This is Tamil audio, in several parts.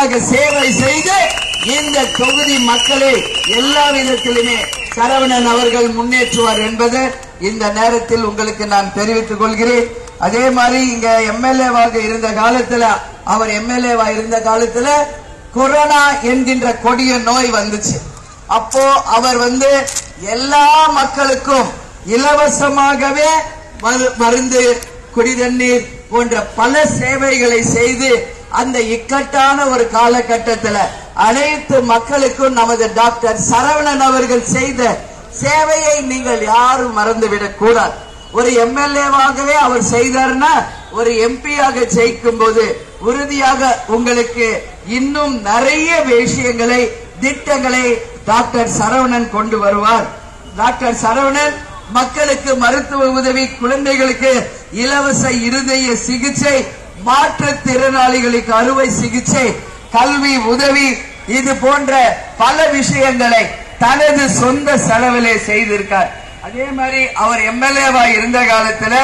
மக்களுக்காக சேவை செய்து இந்த தொகுதி மக்களை எல்லா விதத்திலுமே சரவணன் அவர்கள் முன்னேற்றுவார் என்பது இந்த நேரத்தில் உங்களுக்கு நான் தெரிவித்துக் கொள்கிறேன். அதே மாதிரி இங்க எம்எல்ஏவாக இருந்த காலத்துல அவர் எம்எல்ஏவா இருந்த காலத்துல கொரோனா என்கின்ற கொடிய நோய் வந்துச்சு. அப்போ அவர் வந்து எல்லா மக்களுக்கும் இலவசமாகவே மருந்து குடிதண்ணீர் போன்ற பல சேவைகளை செய்து அந்த இக்கட்டான ஒரு காலகட்டத்தில் அனைத்து மக்களுக்கும் நமது டாக்டர் சரவணன் அவர்கள் செய்த சேவையை நீங்கள் யாரும் மறந்துவிடக் கூடாது. ஒரு எம்எல்ஏவாகவே அவர் செய்தார்னா ஒரு எம்பியாக ஜெயிக்கும் போது உறுதியாக உங்களுக்கு இன்னும் நிறைய விஷயங்களை திட்டங்களை டாக்டர் சரவணன் கொண்டு வருவார். டாக்டர் சரவணன் மக்களுக்கு மருத்துவ உதவி குழந்தைகளுக்கு இலவச இருதய சிகிச்சை மாற்றுத்திறனாளிகளுக்கு அறுவை சிகிச்சை கல்வி உதவி இது போன்ற பல விஷயங்களை தனது சொந்த செலவிலே செய்திருக்கார். அதே மாதிரி அவர் எம்எல்ஏவா இருந்த காலத்துல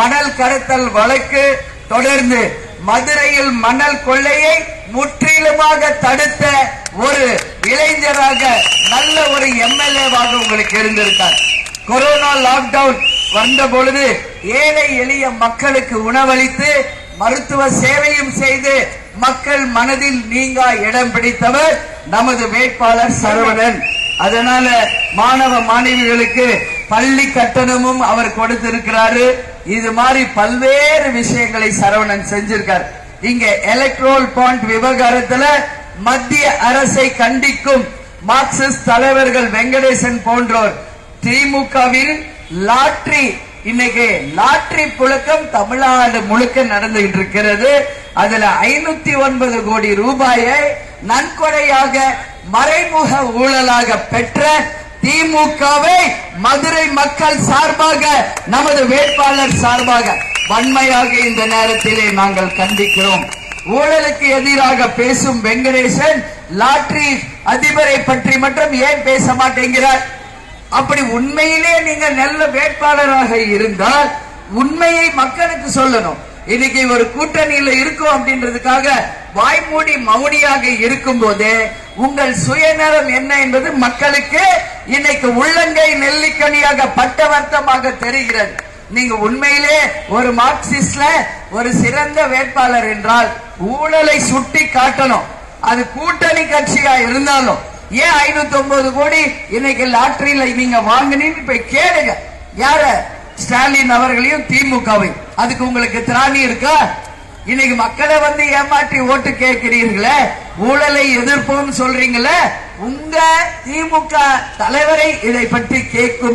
மணல் கடத்தல் வழக்கு தொடர்ந்து மதுரையில் மணல் கொள்ளையை முற்றிலுமாக தடுத்த ஒரு இளைஞராக நல்ல ஒரு எம்எல்ஏவாக உங்களுக்கு இருந்திருக்கார். கொரோனா லாக்டவுன் வந்த பொழுது ஏழை எளிய மக்களுக்கு உணவளித்து மருத்துவ சேவையும் செய்து மக்கள் மனதில் நீங்கா இடம் பிடித்தவர் நமது வேட்பாளர் சரவணன். அதனால மாணவ மாணவிகளுக்கு பள்ளி கட்டணமும் அவர் கொடுத்திருக்கிறாரு. இது மாதிரி பல்வேறு விஷயங்களை சரவணன் செஞ்சிருக்கார். இங்க எலக்ட்ரோல் பாயிண்ட் விவகாரத்துல மத்திய அரசை கண்டிக்கும் மார்க்சிஸ்ட் தலைவர்கள் வெங்கடேசன் போன்றோர் திமுகவில் லாட்ரி இன்னைக்கு லாட்ரி புழக்கம் தமிழ்நாடு முழுக்க நடந்துகிட்டு இருக்கிறது அதுல ஐநூத்தி ஒன்பது கோடி ரூபாயை நன்கொடையாக மறைமுக ஊழலாக பெற்ற திமுகவை மதுரை மக்கள் சார்பாக நமது வேட்பாளர் சார்பாக வன்மையாக இந்த நேரத்திலே நாங்கள் கண்டிக்கிறோம். ஊழலுக்கு எதிராக பேசும் வெங்கடேசன் லாட்ரி அதிபரை பற்றி மட்டும் ஏன் பேச மாட்டேங்கிறார்? அப்படி உண்மையிலே நீங்க நல்ல வேட்பாளராக இருந்தால் உண்மையை மக்களுக்கு சொல்லணும். இன்னைக்கு ஒரு கூட்டணியில இருக்கும் அப்படின்றதுக்காக வாய்மூடி மௌனியாக இருக்கும் போது உங்கள் சுயநலம் என்ன என்பது மக்களுக்கு இன்னைக்கு உள்ளங்கை நெல்லிக்கனியாக பட்டவர்த்தமாக தெரிகிறது. நீங்க உண்மையிலே ஒரு மார்க்சிஸ்ட்ல ஒரு சிறந்த வேட்பாளர் என்றால் ஊழலை சுட்டி காட்டணும் அது கூட்டணி கட்சியா இருந்தாலும் ஏன் ஐநூத்தி ஒன்பது கோடி இன்னைக்கு லாட்டரியில நீங்க வாங்கினீங்கன்னு போய் கேளுங்க. யார? ஸ்டாலின் அவர்களையும் திமுகவை அதுக்கு உங்களுக்கு திராணி இருக்கா? இன்னைக்கு மக்களை வந்து ஏமாற்றி ஓட்டு கேட்கிறீர்களே? ஊழலை எதிர்ப்போம் சொல்றீங்களே? உங்க திமுக தலைவரை இதை பற்றி கேட்கும்